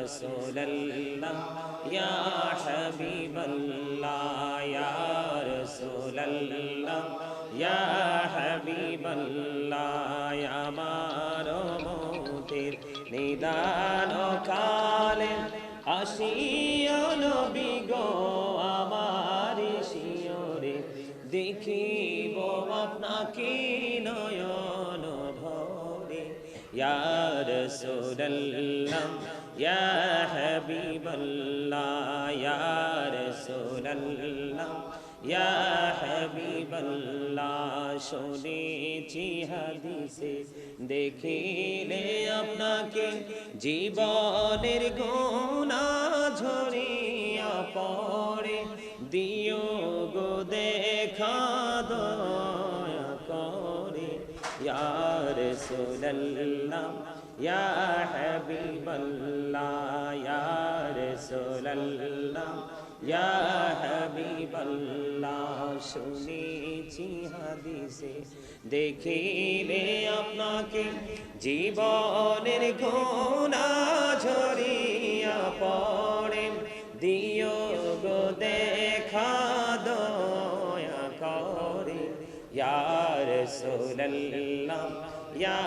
রসুল্লাহ ইয়া হাবিবাল্লাহ, ইয়া রসুল্লাহ ইয়া হাবিবাল্লাহ আমার মতের নিদান কালে আসিও নবী গো আমার শিওরে, দেখিব আপনাকে নয়ন ভরে, ইয়া রাসূলুল্লাহ ইয়া হাবিবাল্লাহ ইয়া রাসূলুল্লাহ ইয়া হাবিবাল্লাহ শুনেছি হাদিসে দেখিলে আপনাকে জীবনের গোনা ঝরিয়া পড়ে। দিও গো দেখা দয়া করে। ইয়ার সুল্লাহ ইয়া হাবিবাল্লাহ ইয়ার সুল্লাহ ইয়া হাবিবাল্লাহ শুনেছি হাদিসে। দেখিলে আপনাকে জীবনের গোনা ঝরিয়া পড়ে। দিও গো দেখা দয়া করে। ইয়ার সোল্লাহ ইয়া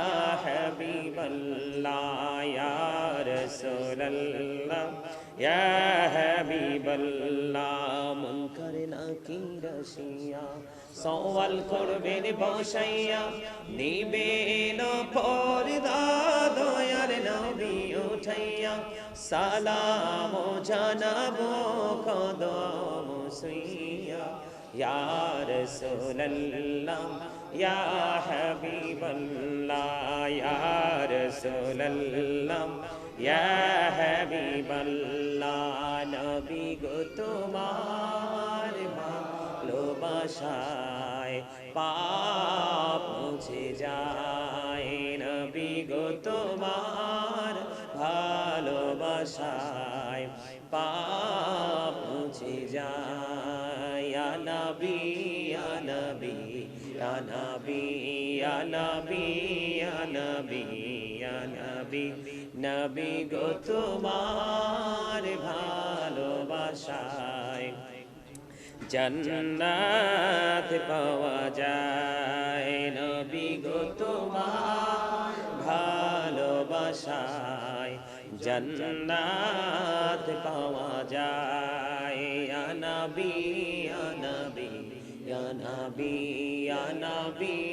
হাবিবাল্লাহ ইয়ার সোল্লাহ ইয়া হাবিবাল্লাহ মন করে না কি রসিয়া সওয়াল করবেন বসাইয়া নিবেন পর্দা দয়ার নবী সুইয়া ইয়া রাসূলুল্লাহ ইয়া হাবিবাল্লাহ ইয়া রাসূলুল্লাহ ইয়া হাবিবাল্লাহ নবী গো তোমার ভালোবাসায় পাপ মুছে যায় নবী গো তোমার ভালোবাসায় পাপ ইয়া নবী ইয়া নবী গো তোমার ভালোবাসায় পাওয়া যায়। নবী গো তোমার ভালোবাসায় জন্নাত পাওয়া যায়। নবী নবী নবী নবী।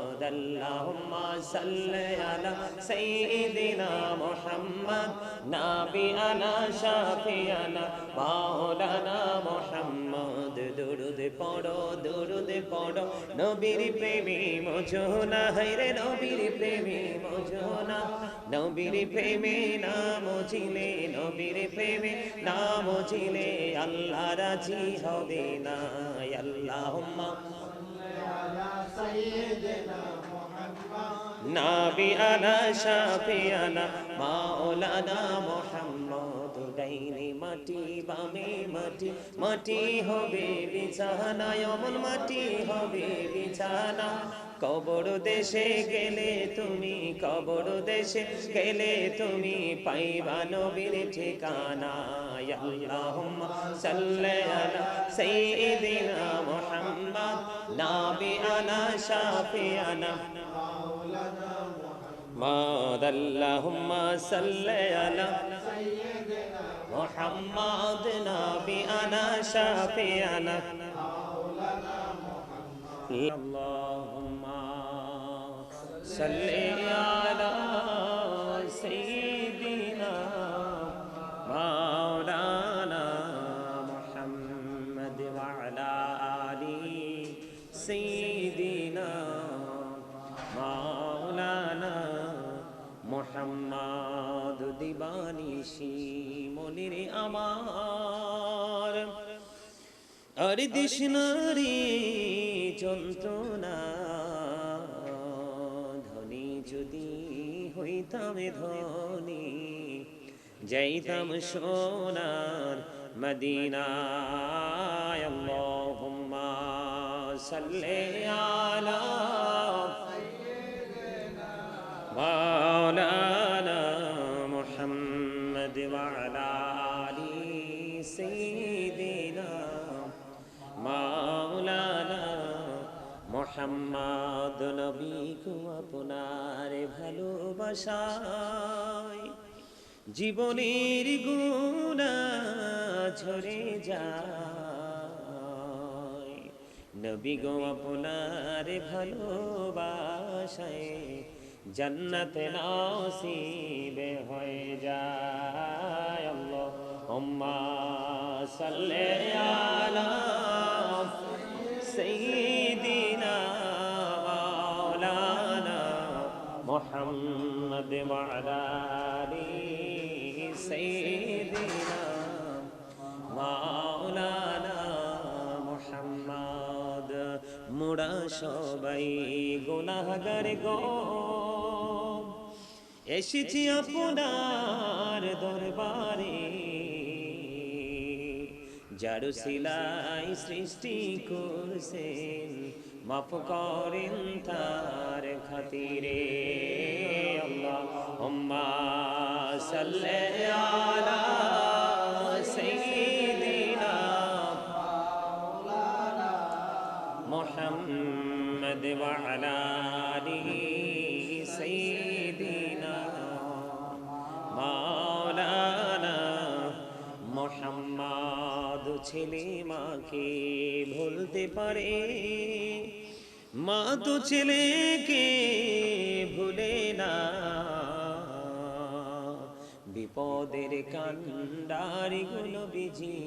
মুহাম্মদ আল্লাহুম্মা সাল্লি আলা সাইয়্যিদিনা মুহাম্মদ নাবিয়ানা শাফিয়ানা মাওলানা মুহাম্মদ দুরুদ পড়ো দুরুদ পড়ো, নবীর প্রেমী মোজনা। হায়রে নবীর প্রেমী মোজনা। নবীর প্রেমে নাম চিলে নবীর প্রেমে নাম চিলে আল্লাহ রাজি হবে না। আল্লাহুম্মা নাবিয়ানা শাফিয়ানা মাওলানা মুহাম্মদ ডাইনে মাটি বামে মাটি মাটি হবে বিছানা অমন মাটি হবে বিছানা। কবর দেশে গেলে তুমি, কবর দেশে গেলে তুমি পাইবা নবীর ঠিকানা। আল্লাহুম্মা সাল্লি আলা সাইয়্যিদিনা মুহাম্মদ নাবিয়ানা শাফিয়ানা মাদ আল্লাহুম্মা সাল্লি আলা محمد نبي أنا شافي أنا اللهم صلِّ আর দিস নারী যন্ত্রণা। ধনি যদি হইতাম ধনি যাইতাম সোনার মদিনায়। আল্লাহুম্মা সাল্লি আলা মাওলানা মোহাম্মদ নবীকু আপনার ভালোবাসায়। জীবনের গুণা ঝরে যায়। নবী গো আপনার ভালোবাসায় জন্নত নসিবে হয়ে যায়। আল্লাহুম্মা সাল্লি আলা সাইয়্যিদিনা ওয়া আলা আলি সাইয়্যিদিনা মাওলানা মুহাম্মদ মোরা সবাই গুনাহগার গো এসেছি আপনার দরবারে যার সিলাই সৃষ্টি করছেন মাফ করেন তার খাতিরে আল্লাহ হুম্মা ছেলে মাকে ভুলতে পারে। মা তো ছেলেকে ভুলে না। বিপদের কান্ডারি গুলো বিজি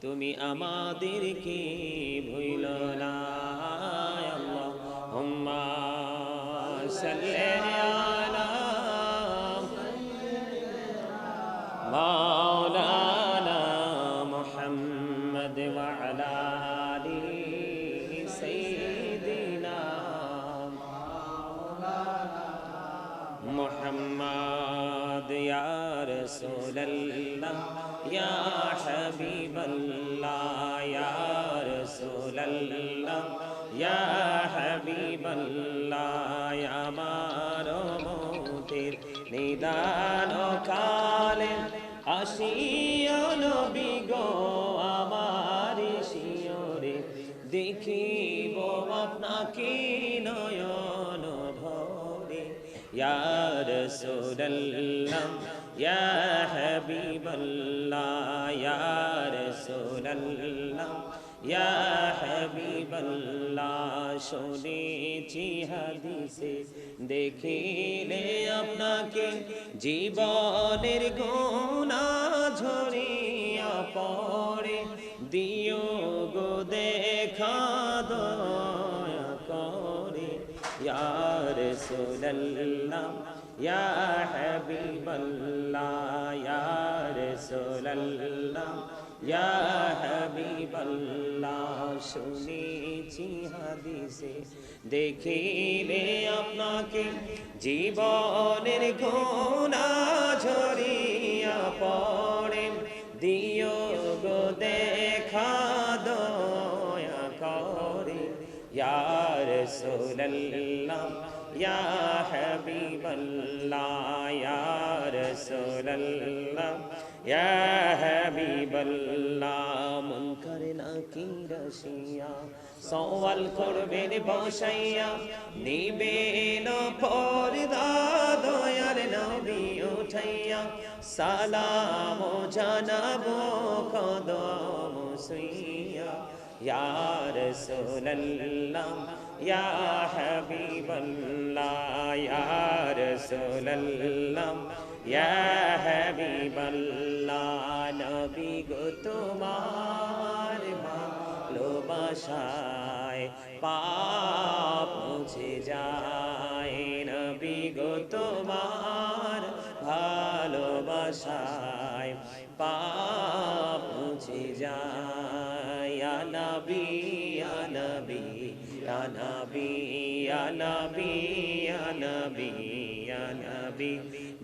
তুমি আমাদেরকে ভুল না। আল্লাহুম্মা সাল্লি পাল্লায় আমার মতের নিদান কালে আসিও নবী আমার শিওরে, দেখিব আপনাকে নয়ন ভরে। ইয়ার সোডাল্লাম ইয়া হাবিবাল্লাহ ইয়ার সোডাল্লাহ ইয়া হাবিবাল্লাহ, শুনেছি হাদিসে, দেখিলে আপনাকে জীবনের গোনা ঝরিয়া পড়ে। দিও গো দেখা দয়া করে। ইয়া রাসূলুল্লাহ, ইয়া হাবিবাল্লাহ, ইয়া রাসূলুল্লাহ ইয়া হাবিবাল্লাহ শুনেছি হাদিসে। দেখিলে আপনাকে জীবনের গোনা ঝরিয়া পড়ে। দিও গো দেখা দয়া করে। ইয়া রাসূলুল্লাহ ইয়া হাবিবাল্লাহ ইয়া রাসূলুল্লাহ ইয়া হাবিবাল্লাহ মুনকার নাকির রশিয়া সওয়াল করবেন বসাইয়া নিবেন পর্দা দয়ার নবী উঠাইয়া সালাম জানাব কদম সুইয়া ইয়া রাসূলুল্লাহ ইয়া হাবিবাল্লাহ ইয়া রাসূলুল্লাহ ইয়া হাবিবাল্লাহ, নবী গো তোমার ভালোবাসায় পাপ মুছে যায়। নবী গো ভালোবাসায় পাপ মুছে যায়। নবী নবী নবী নবী।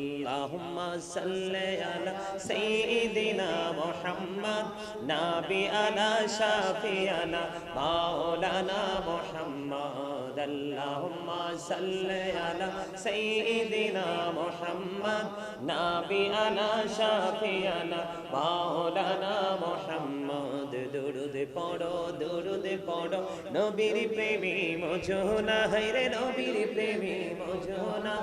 اللهم صل على سيدنا محمد نبينا شافينا مولانا محمد اللهم صل على سيدنا محمد نبينا شافينا مولانا محمد দুরুদ পড়ো দুরুদ পড়ো নবীর প্রেমী মজনা হাইরে নবীর প্রেমী মজনা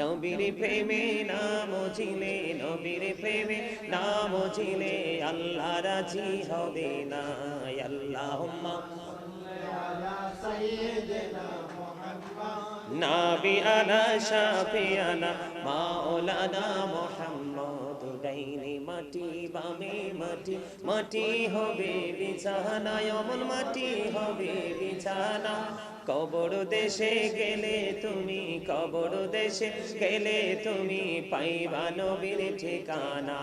নবীর প্রেমে নাম ঝিলে নবীর প্রেমে, নাম ঝিলে আল্লাহ রাজি হবে না আল্লাহ নাবি আনা শাফি আনা মাওলানা মোহাম্মদ ডাইনে মাটি বামে মাটি মাটি হবে বিছানা অমন মাটি হবে বিছানা কবর দেশে গেলে তুমি কবর দেশে গেলে তুমি পাইবা নবীর ঠিকানা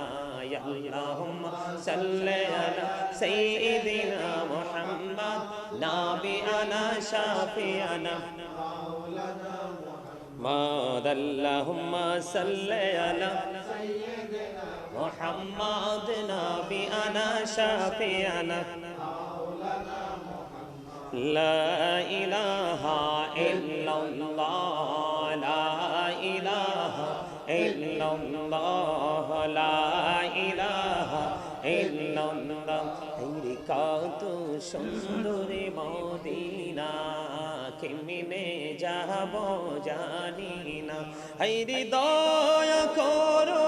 আল্লাহুম্মা সাল্লি আলা সাইয়্যিদিনা মুহাম্মদ নাবিয়ানা শাফিয়ানা محمد اللهم صل على محمد মোহাম্মদ নবী আনা, শাফি আনা। লা ইলাহা ইল্লাল্লাহ, লা ইলাহা ইল্লাল্লাহ, লা ইলাহা ইল্লাল্লাহ। তেরি কত সুন্দর মদিনা, কেমনে যাব জানি না। হৃদয় করো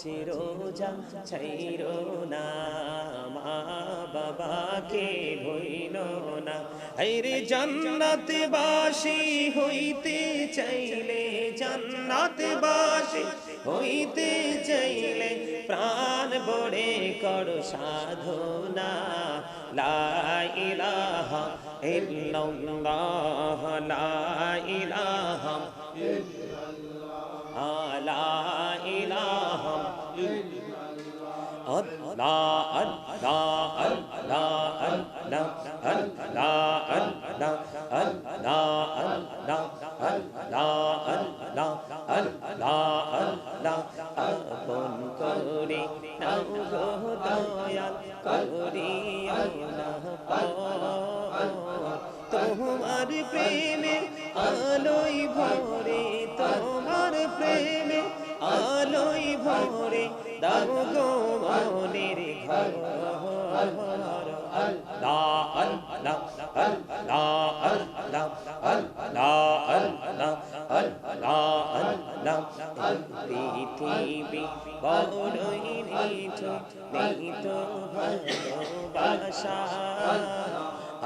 নামাজে রোজা না মা বাবাকে ভইল না। হেরি জান্নাত বাসি হইতে চাইলে জান্নাত বাসি হইতে চাইলে প্রাণ বড়ে কর সাধনা। লা ইলাহা ইল্লাল্লাহ, লা ইলাহা আল্লাহ আল্লাহ আল্লাহ আল্লাহ আল্লাহ আল্লাহ আল্লাহ আল্লাহ আল্লাহ আল্লাহ আল্লাহ আল্লাহ আপন করে নাও গো দয়াল করিও না তোমার প্রেমে আলোই ভরে তোমার প্রেমে আলোই ভরে দাও গো মনের ঘর। পৃথিবী বড়ই নিজ নেই তো ভালোবাসা।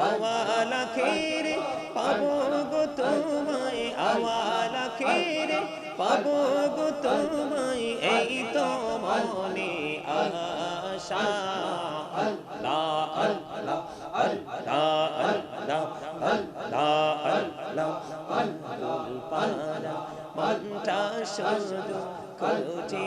আওয়ালা খেরে পাবো গো তোমায়, আওয়ালা খেরে পাবো গো তোমায়, এই তো মনে আশা। আল্লাহ আল্লাহ আল্লাহ আল্লাহ আল্লাহ আল্লাহ আল্লাহ পারা মনটা শুধু কোটি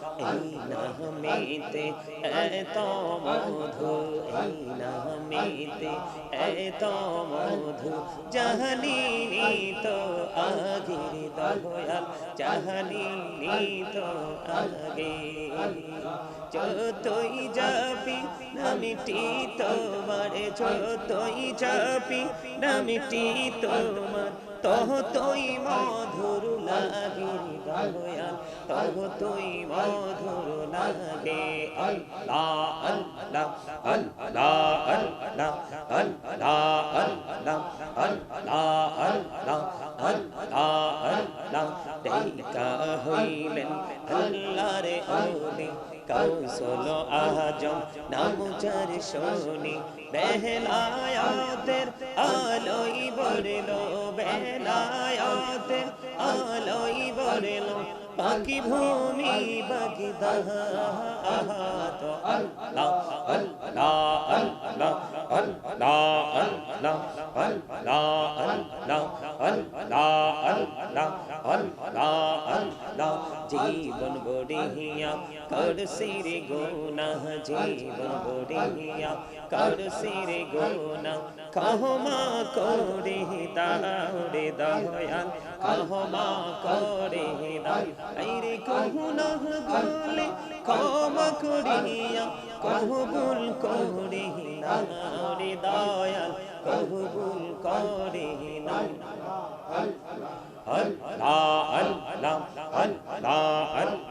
এই নামেতে এত মধু এই নামেতে এত মধু জাহানিনি তো আগের দয়াল জাহানিনি তো আগে। যতই যাবি নামিটি তোমার, যতই যাবি নামিটি তোমার তহ তুই মধুর লাগে দয়াল তহ তুই মধুর লাগে আল্লাহ আল্লাহ আল্লাহ আল্লাহ আল্লাহ আল্লাহ আল্লাহ আল্লাহ আল্লাহ আল্লাহ দেখা হইলেন আল্লাহর ওলি কৌশল আজম নামুচার শোনি বেহলায়াতের আলোই বলল بیلا آتے آلائی بارلا বাকি ভূমি বাকি তো আল্লাহ আল্লাহ আল্লাহ আল্লাহ আল্লাহ আল্লাহ আল্লাহ আল্লাহ আল্লাহ আল্লাহ আল্লাহ জীবন গড়িয়া কর সিরে গোনা জীবন গড়িয়া কর সিরে গোনা কহমা করে দাওরে দয়াল কহমা করে দাও আইরে কহু নহ বলে ক্ষমা করিয়া কহবুল করে রে দয়াল কহবুল করে আল্লাহ আল্লাহ আল্লাহ আল্লাহ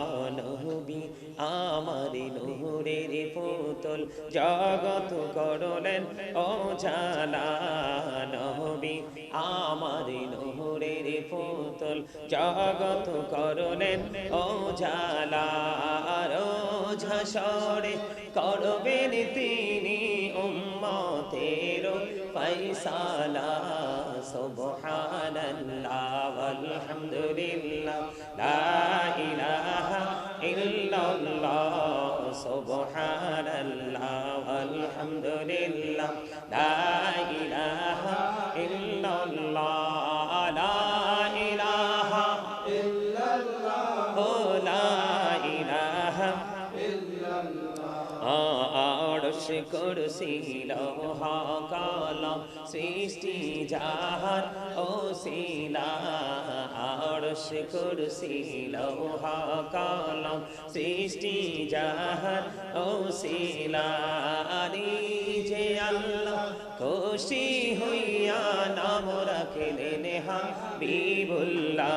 আমার নূরের পুতুল জগত করলেন ও জালা নবী। আমার নূরের পুতুল জগত করলেন ও জালা হাসরে করবেন তিনি উম্মতের ফয়সালা। সুবহানাল্লাহ walhamdulillah la الله سبحان الله والحمد لله. لا করসি লৌহা কালাম সৃষ্টি যাহার ও শিলা আড়স করসি লৌহা কালাম সৃষ্টি যাহার ও শিলা যে আল্লাহ খুশি হইয়া নাম রাখলেন হাবিবুল্লাহ,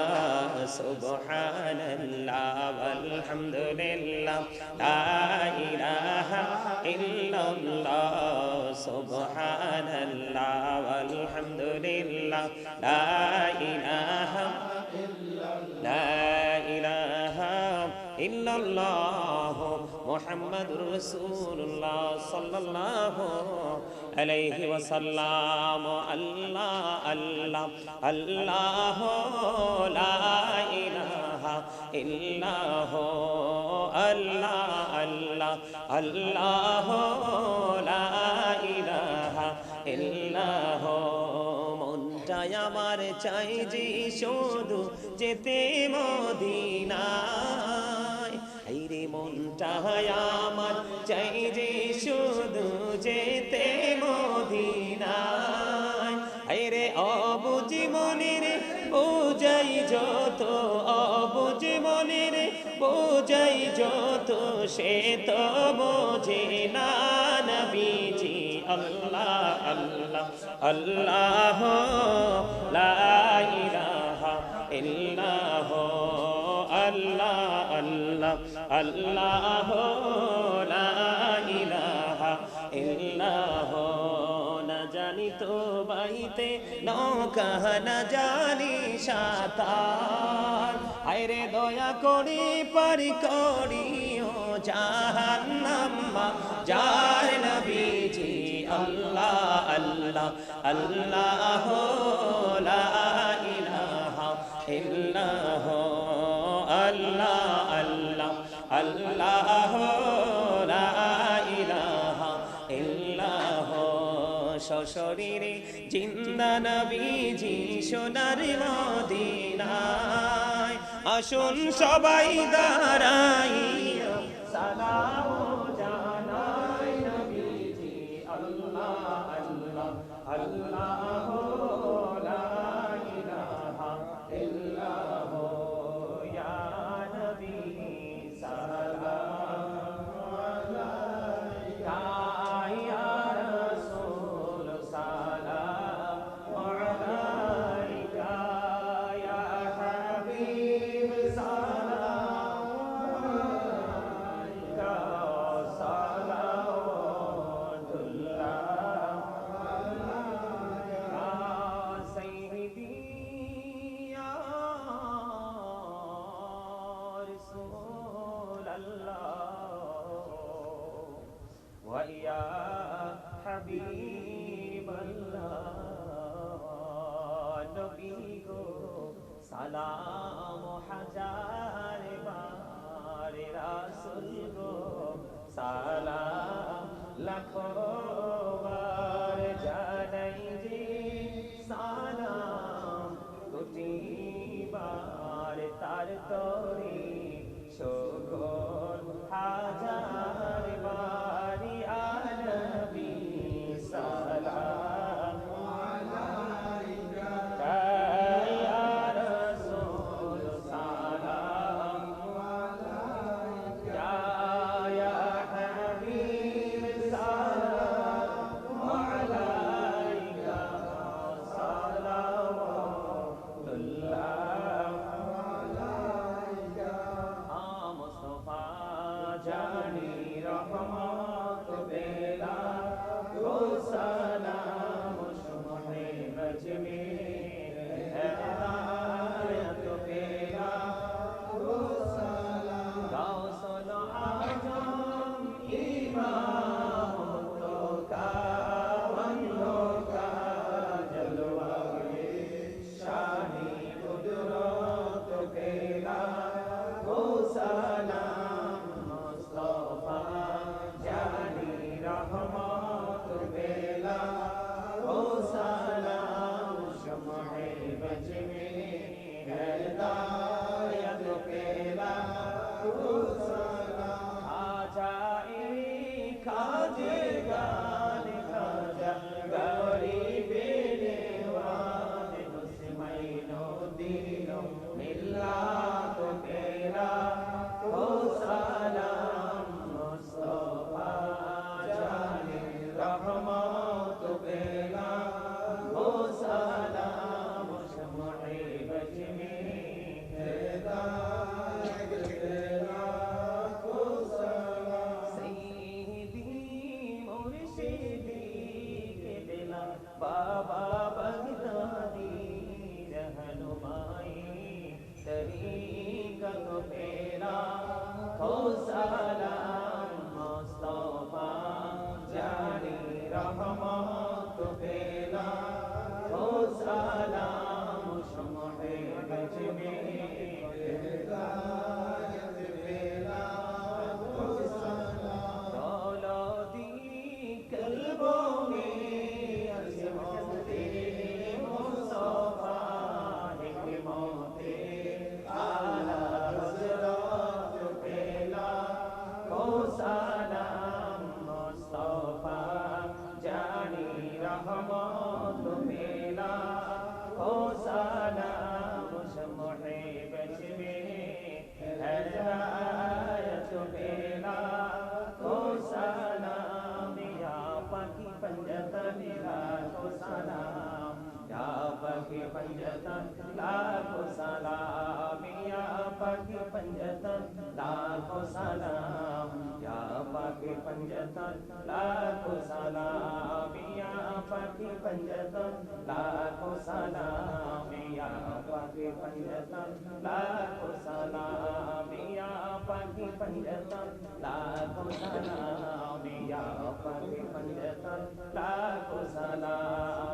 সুবহানাল্লাহ, আলহামদুলিল্লাহ, লা ইলাহা ইল্লাল্লাহ, সুবহানাল্লাহ, আলহামদুলিল্লাহ, লা ইল্লাল্লাহ, মুহাম্মাদুর রাসূলুল্লাহ, সাল্লাল্লাহু علیہ وسلم اللہ اللہ اللہ لا الہ الا ہو اللہ اللہ اللہ لا الہ الا ہو মনটাই আমার চাই যে শুধু যেতে মদিনা। মনটাই আমার চাই যে শুধু যেতে মদিনায়। হাইরে অবুঝি মনের বোঝাই যত অবুঝি মনের বোঝাই যত, সে তো বোঝে না নবীজি। আল্লাহ আল্লাহ আল্লাহ, লা আল্লাহ লা ইলাহা ইল্লাহ, না জানি তো বাইতে নৌকা, না জানি সাতার। আইরে দয়া করি, পারি করিও জাহান্নাম্মা যার নবীজি আল্লাহ আল্লাহ আল্লাহ লা ইলাহা ইল্লাহ। আল্লাহ লা জিন্দা নবীজি সোনার মদিনায় আসুন সবাই দাঁড়াই সালাম জানাই নবীজি আল্লাহ আল্লাহ আল্লাহ club. পাখি পঞ্জতন লাখো সালাম ইয়া পাখি পঞ্জতন লাখো সালাম ইয়া পাখি পঞ্জতন লাখো সালাম ইয়া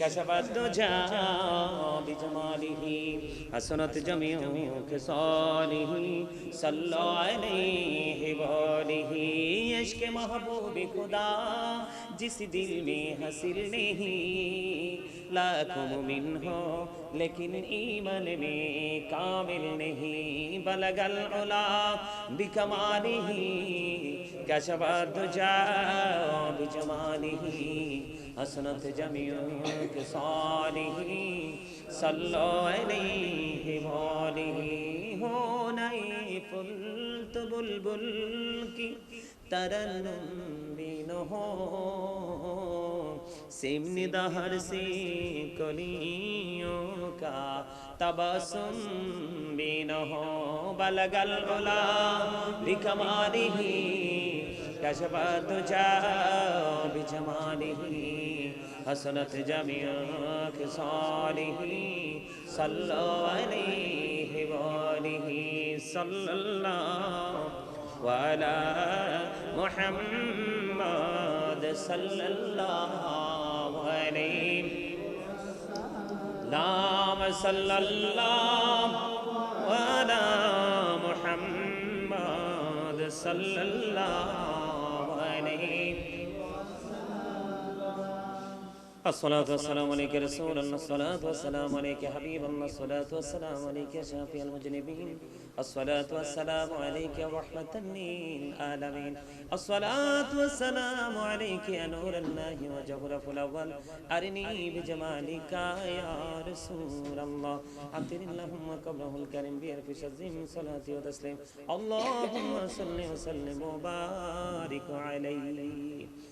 کشفت دو جاب جمالی ہی حسنت جميع خصاله صلى علیہ وآلہ، عشق محبوب خدا، جس دل میں حسل نہیں، لاکھوں من ہو، لیکن ایمن میں کامل نہیں بلگ العلا بکمالہ کشفت دو جاب جمالی ہی حسنت جميعك صالحين صلوا عليه وآله ہو نئی فلت بلبل کی ترنم بین ہو سمن دہر سے کلیوں کا تبسم بین ہو بلگل علا بکمالی کشبت جا بجمالی حسنت جميع خصاله صلوا عليه وآله صلى الله وعلى محمد صلى الله عليه. اللهم صل الله وعلى محمد صلى الله عليه. الصلاة والسلام عليك رسول الله، الصلاة والسلام عليك حبيب الله، الصلاة والسلام عليك شافي المجنبين، الصلاة والسلام عليك رحمة للعالمين، الصلاة والسلام عليك يا نور الله وجهر الأول، أرني بجمالك يا رسول الله أمتن اللهم قبله الكريم بألف شزم صلاة وتسليم، اللهم صل وسلم وبارك عليه.